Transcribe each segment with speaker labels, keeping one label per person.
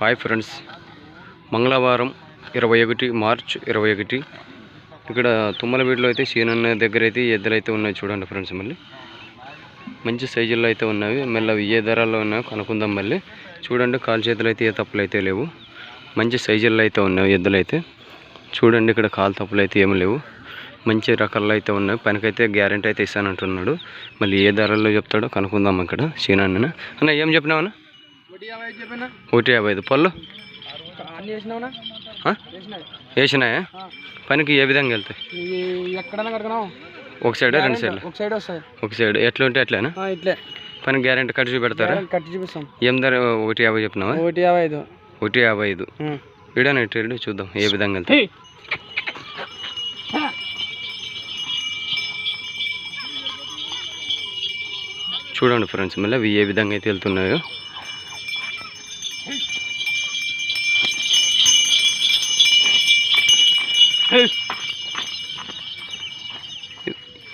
Speaker 1: Hi friends. మంగళవారం ఇరవై ఒకటి మార్చ్ ఇరవై ఒకటి. ఇక్కడ తుమ్మలవీడిలో అయితే సీనన్న దగ్గర అయితే ఎద్దులు అయితే ఉన్నాయి చూడండి ఫ్రెండ్స్ మళ్ళీ. మంచి సైజుల్లో అయితే ఉన్నవి. మళ్ళీ అవి ఏ ధరల్లో ఉన్నాయో కనుక్కుందాం మళ్ళీ. చూడండి కాలు చేతులు అయితే ఏ తప్పులు అయితే లేవు. మంచి సైజుల్లో అయితే ఉన్నాయి ఎద్దులు అయితే. చూడండి ఇక్కడ కాలు తప్పులు అయితే ఏమి లేవు. మంచి రకాల్లో అయితే ఉన్నాయి. పనికైతే గ్యారెంటీ అయితే ఇస్తానంటున్నాడు. మళ్ళీ ఏ ధరల్లో చెప్తాడో కనుక్కుందాం ఇక్కడ సీనన్న అన్న ఏం చెప్పినావన్నా
Speaker 2: ఒకటి యాభై ఐదు. చెప్పినా
Speaker 1: పళ్ళు వేసినాయా. పనికి ఏ విధంగా వెళ్తాయి? ఒక సైడ్ రెండు సైడ్లు?
Speaker 2: ఒక సైడ్ వస్తాయి.
Speaker 1: ఒక సైడ్. ఎట్లా ఉంటే అట్లేనా?
Speaker 2: ఆ, ఇట్లే.
Speaker 1: పని గ్యారెంటీ కట్టి చూపెడతారా?
Speaker 2: చూపిస్తాం.
Speaker 1: ఏం ధర? ఒకటి యాభై చెప్పినావా?
Speaker 2: ఒకటి యాభై ఐదు.
Speaker 1: ఒకటి యాభై ఐదు. ఇటు చూద్దాం ఏ విధంగా వెళ్తాయి. చూడండి ఫ్రెండ్స్ మళ్ళీ అవి ఏ విధంగా అయితే వెళ్తున్నాయో.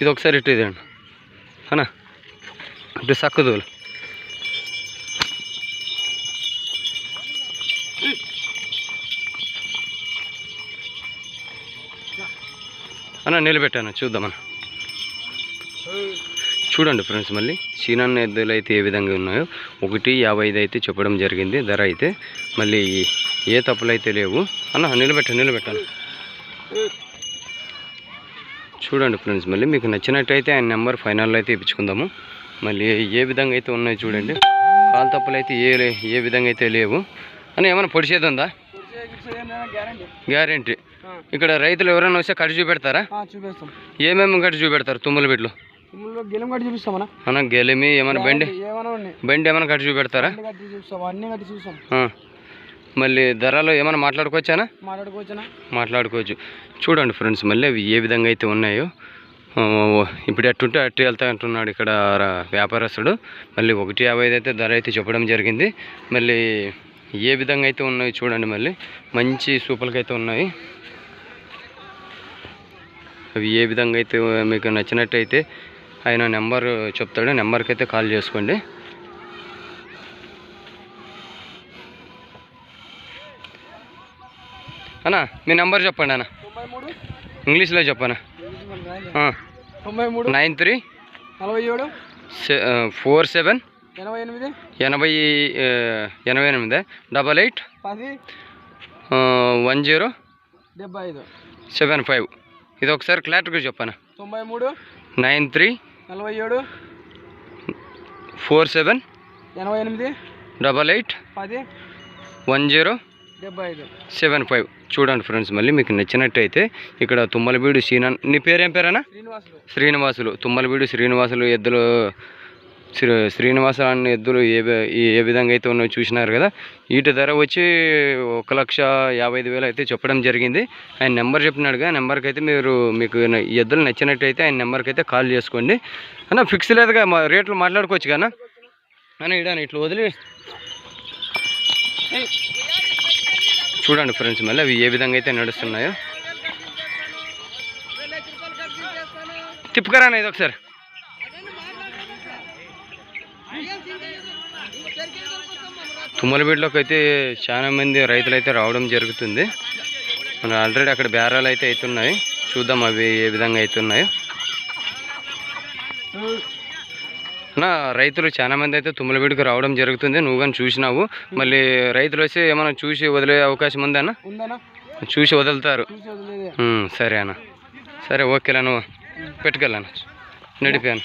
Speaker 1: ఇది ఒకసారి ఇటు ఇదండి. అన్నా ఇటు సక్కదోలు అన్న నిలబెట్టాను చూద్దామన్న చూడండి ఫ్రెండ్స్ మళ్ళీ చీనాన్న ఎద్దులు అయితే ఏ విధంగా ఉన్నాయో. ఒకటి యాభై ఐదు అయితే చెప్పడం జరిగింది ధర అయితే. మళ్ళీ ఏ తప్పులు అయితే లేవు. అన్న నిలబెట్టాను నిలబెట్టాను చూడండి ఫ్రెండ్స్ మళ్ళీ మీకు నచ్చినట్టయితే ఆయన నెంబర్ ఫైనల్లో అయితే ఇప్పించుకుందాము. మళ్ళీ ఏ విధంగా అయితే ఉన్నాయో చూడండి. కాలు తప్పులు అయితే ఏ ఏ విధంగా అయితే లేవు. అని ఏమైనా పొడిచేది ఉందా?
Speaker 2: గ్యారంటీ.
Speaker 1: ఇక్కడ రైతులు ఎవరైనా వస్తే కట్టి చూపెడతారా?
Speaker 2: చూపిస్తాం
Speaker 1: ఏమేమి కట్టి చూపెడతారు? తుమ్మల
Speaker 2: చూపిస్తామన్నా
Speaker 1: అన్న. గెలిమి ఏమైనా బండి? బండి ఏమైనా కట్టి చూపెడతారా మళ్ళీ ధరలు ఏమైనా మాట్లాడుకోవచ్చానా
Speaker 2: మాట్లాడుకోవచ్చునా?
Speaker 1: మాట్లాడుకోవచ్చు. చూడండి ఫ్రెండ్స్ మళ్ళీ అవి ఏ విధంగా అయితే ఉన్నాయో. ఇప్పుడు ఎట్టుంటే అట్టు వెళ్తా అంటున్నాడు ఇక్కడ వ్యాపారస్తుడు. మళ్ళీ ఒకటి యాభై అయితే ధర అయితే చెప్పడం జరిగింది. మళ్ళీ ఏ విధంగా అయితే ఉన్నాయి చూడండి మళ్ళీ. మంచి సూపర్కి అయితే ఉన్నాయి. అవి ఏ విధంగా అయితే మీకు నచ్చినట్టయితే ఆయన నెంబర్ చెప్తాడు నెంబర్కి అయితే కాల్ చేసుకోండి. అన్న మీ నెంబర్ చెప్పండి అన్న. ఇంగ్లీష్లో చెప్పనా?
Speaker 2: తొంభై మూడు?
Speaker 1: Nine three?
Speaker 2: నలభై ఏడు?
Speaker 1: Four seven?
Speaker 2: ఎనభై ఎనిమిది?
Speaker 1: ఎనభై ఎనభై ఎనిమిది. Double eight?
Speaker 2: పది?
Speaker 1: One zero?
Speaker 2: డెబ్బై ఐదు.
Speaker 1: Seven five. ఇది ఒకసారి క్లారిటీగా చెప్పనా?
Speaker 2: తొంభై మూడు?
Speaker 1: Nine three?
Speaker 2: నలభై ఏడు?
Speaker 1: Four seven?
Speaker 2: ఎనభై ఎనిమిది?
Speaker 1: Double eight?
Speaker 2: పది?
Speaker 1: One zero? Seven five. చూడండి ఫ్రెండ్స్ మళ్ళీ మీకు నచ్చినట్టయితే ఇక్కడ తుమ్మలబీడు సీనా నీ పేరేం పేరేనా?
Speaker 2: శ్రీనివాసులు.
Speaker 1: శ్రీనివాసులు. తుమ్మలబీడు శ్రీనివాసులు ఎద్దులు శ్రీ శ్రీనివాస అన్న ఎద్దులు ఏ ఏ విధంగా అయితే ఉన్నాయో చూసినారు కదా వీటి ధర వచ్చి ఒక లక్ష యాభై ఐదు వేలు అయితే చెప్పడం జరిగింది. ఆయన నెంబర్ చెప్పినాడుగా నెంబర్కి అయితే మీరు మీకు ఎద్దులు నచ్చినట్టయితే ఆయన నెంబర్కి అయితే కాల్ చేసుకోండి. అన్న ఫిక్స్ లేదుగా మా రేట్లు మాట్లాడుకోవచ్చు కదా అన్న. ఇడాను ఇట్లా వదిలి చూడండి ఫ్రెండ్స్ మళ్ళీ అవి ఏ విధంగా అయితే నడుస్తున్నాయో. తిప్పుకరా ఇది ఒకసారి. తుమ్మలబీడులోకి అయితే చాలా మంది రైతులు అయితే రావడం జరుగుతుంది. మన ఆల్రెడీ అక్కడ బేరాలు అయితే అవుతున్నాయి. చూద్దాం అవి ఏ విధంగా అవుతున్నాయో. నా రైతులు చాలా మంది అయితే తుమ్మలబీడుకి రావడం జరుగుతుంది. నువ్వు కానీ చూసినావు. మళ్ళీ రైతులు వచ్చి ఏమైనా చూసి వదిలే అవకాశం ఉందన్న.
Speaker 2: ఉందనా
Speaker 1: చూసి వదులుతారు సరే అన్న. సరే ఓకేలా నువ్వు పెట్టుకెళ్ళాను నడిపాను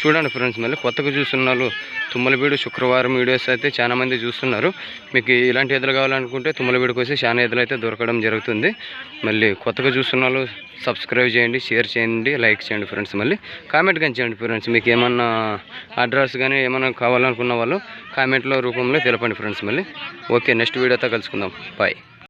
Speaker 1: చూడండి ఫ్రెండ్స్ మళ్ళీ కొత్తగా చూస్తున్న వాళ్ళు తుమ్మలబీడు శుక్రవారం వీడియోస్ అయితే చాలా మంది చూస్తున్నారు. మీకు ఇలాంటి ఎదులు కావాలనుకుంటే తుమ్మలబీడుకి వచ్చి చాలా ఎదులు అయితే దొరకడం జరుగుతుంది. మళ్ళీ కొత్తగా చూస్తున్న వాళ్ళు సబ్స్క్రైబ్ చేయండి షేర్ చేయండి లైక్ చేయండి ఫ్రెండ్స్ మళ్ళీ కామెంట్ కానీ చేయండి ఫ్రెండ్స్ మీకు ఏమన్నా అడ్రస్ కానీ ఏమన్నా కావాలనుకున్న వాళ్ళు కామెంట్లో రూపంలో తెలపండి ఫ్రెండ్స్ మళ్ళీ ఓకే నెక్స్ట్ వీడియోతో కలుసుకుందాం. బాయ్